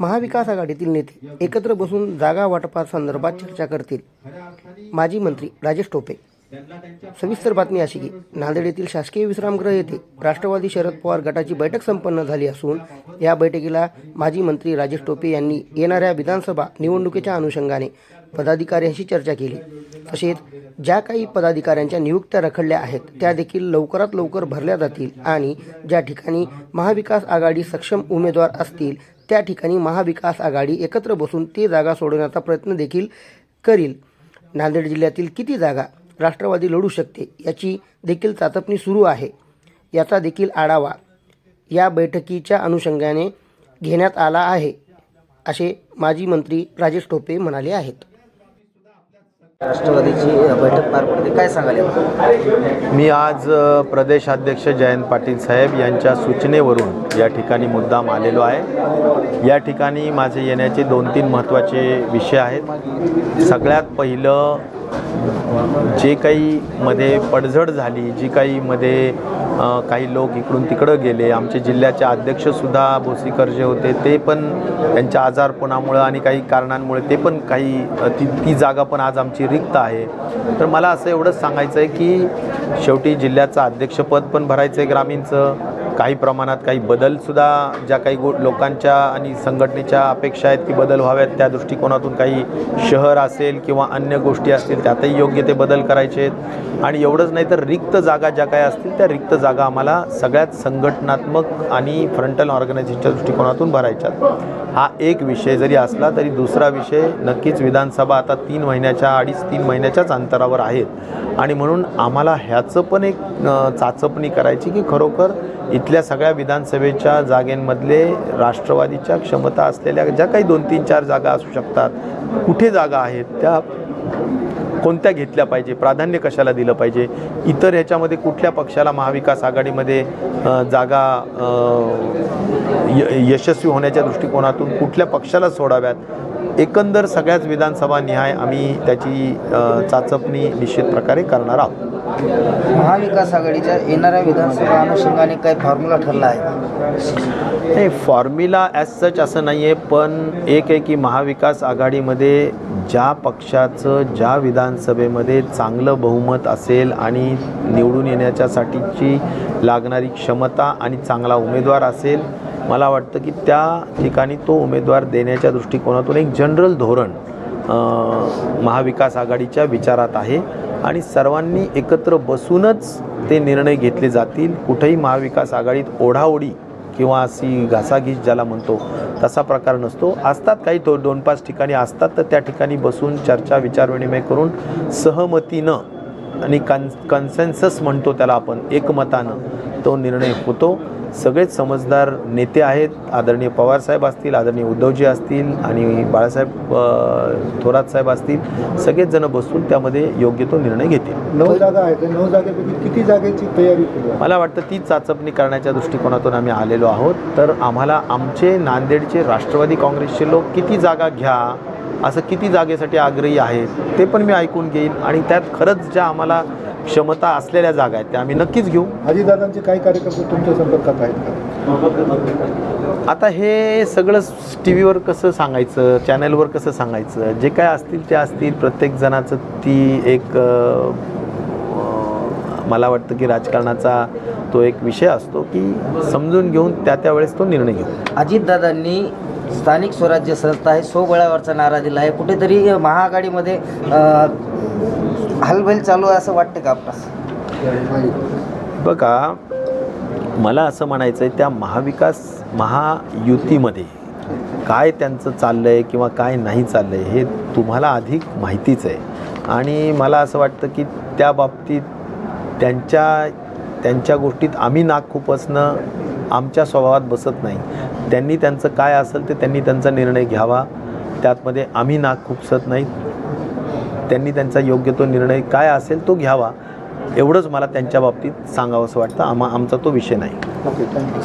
महाविकास आघाडीतील नेते एकत्र बसून जागा वाटपासंदर्भात चर्चा करतील. माजी मंत्री राजेश टोपे. सविस्तर बातमी अशी की नांदेड येथील शासकीय विश्रामगृह येथे राष्ट्रवादी शरद पवार गटाची बैठक संपन्न झाली असून या बैठकीला माजी मंत्री राजेश टोपे यांनी येणाऱ्या विधानसभा निवडणुकीच्या अनुषंगाने पदाधिकाऱ्यांशी चर्चा केली. तसेच ज्या काही पदाधिकाऱ्यांच्या नियुक्त्या रखडल्या आहेत त्या देखील लवकरात लवकर भरल्या जातील आणि ज्या ठिकाणी महाविकास आघाडी सक्षम उमेदवार असतील त्या ठिकाणी महाविकास आघाडी एकत्र बसून ती जागा सोडवण्याचा प्रयत्न देखील करील. नांदेड जिल्ह्यातील किती जागा राष्ट्रवादी लढू शकते याची देखील चाचपणी सुरू आहे. याचा देखील आढावा या बैठकीच्या अनुषंगाने घेण्यात आला आहे असे माजी मंत्री राजेश टोपे म्हणाले आहेत. राष्ट्रवादीची बैठक पार पडते काय सांगाल मी आज प्रदेशाध्यक्ष जयंत पाटील साहेब यांच्या सूचनेवरून या ठिकाणी मुद्दाम आलेलो आहे. या ठिकाणी माझे येण्याचे दोन तीन महत्त्वाचे विषय आहेत. सगळ्यात पहिलं जे काही मध्ये पडझड झाली जी काही मध्ये काही लोक इकडून तिकडं गेले आमचे जिल्ह्याचे अध्यक्षसुद्धा भोसीकर जे होते ते पण त्यांच्या आजारपणामुळं आणि काही कारणांमुळे ते पण काही ती ती जागा पण आज आमची रिक्त आहे. तर मला असं एवढंच सांगायचं आहे की शेवटी जिल्ह्याचं अध्यक्षपद पण भरायचं आहे ग्रामीणचं काही प्रमाणात काही बदलसुद्धा ज्या काही गो लोकांच्या आणि संघटनेच्या अपेक्षा आहेत की बदल व्हाव्यात त्या दृष्टिकोनातून काही शहर असेल किंवा अन्य गोष्टी असतील त्यातही योग्य ते बदल करायचे आहेत. आणि एवढंच नाही तर रिक्त जागा ज्या काही असतील त्या रिक्त जागा आम्हाला सगळ्यात संघटनात्मक आणि फ्रंटल ऑर्गनायझेशनच्या दृष्टिकोनातून भरायच्यात हा एक विषय जरी असला तरी दुसरा विषय नक्कीच विधानसभा आता तीन महिन्याच्या अडीच तीन महिन्याच्याच अंतरावर आहेत. आणि म्हणून आम्हाला ह्याचं पण एक चाचपणी करायची की खरोखर इथल्या सगळ्या विधानसभेच्या जागेंमधले राष्ट्रवादीच्या क्षमता असलेल्या ज्या काही दोन तीन चार जागा असू शकतात कुठे जागा आहेत त्या कोणत्या घेतल्या पाहिजे प्राधान्य कशाला दिलं पाहिजे इतर ह्याच्यामध्ये कुठल्या पक्षाला महाविकास आघाडीमध्ये जागा य यशस्वी होण्याच्या दृष्टिकोनातून कुठल्या पक्षाला सोडाव्यात एकंदर सगळ्याच विधानसभा निहाय आम्ही त्याची चाचपणी निश्चित प्रकारे करणार आहोत. महाविकास आघाडीच्या येणाऱ्या विधानसभा अनुषंगाने काही फॉर्म्युला ठरला आहे. नाही फॉर्म्युला ॲज सच असं नाही आहे पण एक आहे की महाविकास आघाडीमध्ये ज्या पक्षाचं ज्या विधानसभेमध्ये चांगलं बहुमत असेल आणि निवडून येण्याच्यासाठीची लागणारी क्षमता आणि चांगला उमेदवार असेल मला वाटतं की त्या ठिकाणी तो उमेदवार देण्याच्या दृष्टिकोनातून एक जनरल धोरण महाविकास आघाडीच्या विचारात आहे. आणि सर्वांनी एकत्र बसूनच ते निर्णय घेतले जातील. कुठेही महाविकास आघाडीत ओढाओढी किंवा अशी घासाघीस ज्याला म्हणतो तसा प्रकार नसतो. असतात काही तो दोन पाच ठिकाणी असतात तर त्या ठिकाणी बसून चर्चा विचारविनिमय करून सहमतीनं आणि कन कन्सेन्सस म्हणतो त्याला आपण एकमतानं तो निर्णय होतो. सगळेच समजदार नेते आहेत. आदरणीय पवारसाहेब असतील आदरणीय उद्धवजी असतील आणि बाळासाहेब थोरात साहेब असतील सगळेच जण बसून त्यामध्ये योग्य तो निर्णय घेतील. नऊ जागा आहेत. नऊ जागेपैकी किती जागेची तयारी? मला वाटतं ती चाचपणी करण्याच्या दृष्टिकोनातून आम्ही आलेलो आहोत. तर आम्हाला आमचे नांदेडचे राष्ट्रवादी काँग्रेसचे लोक किती जागा घ्या असं किती जागेसाठी आग्रही आहेत ते पण मी ऐकून घेईन. आणि त्यात खरंच ज्या आम्हाला क्षमता असलेल्या जागा आहेत त्या आम्ही नक्कीच घेऊ. अजितदादांचे काही कार्यकर्ते तुमच्या संपर्कात आहेत का? आता हे सगळं टी व्हीवर कसं सांगायचं चॅनलवर कसं सांगायचं जे काय असतील ते असतील प्रत्येक जणाचं ती एक मला वाटतं की राजकारणाचा तो एक विषय असतो की समजून घेऊन त्या त्यावेळेस तो निर्णय घेऊ. अजितदादांनी स्थानिक स्वराज्य संस्था आहे. सोबळावरचा नारा दिला आहे. कुठेतरी महाआघाडीमध्ये हलबल चालू आहे असं वाटतं का आपणास? बघा मला असं म्हणायचं आहे त्या महाविकास महायुतीमध्ये काय त्यांचं चाललं आहे किंवा काय नाही चाललं आहे हे तुम्हाला अधिक माहितीच आहे. आणि मला असं वाटतं की त्या बाबतीत त्यांच्या त्यांच्या गोष्टीत आम्ही नाक खुपसणं आमच्या स्वभावात बसत नाही. त्यांनी त्यांचं काय असेल ते त्यांनी त्यांचा निर्णय घ्यावा. त्यातमध्ये आम्ही नाक खुपसत नाहीत त्यांनी त्यांचा योग्य तो निर्णय काय असेल तो घ्यावा. एवढंच मला त्यांच्या बाबतीत सांगावंसं वाटतं. आम्हा आमचा तो विषय नाही. Okay thank you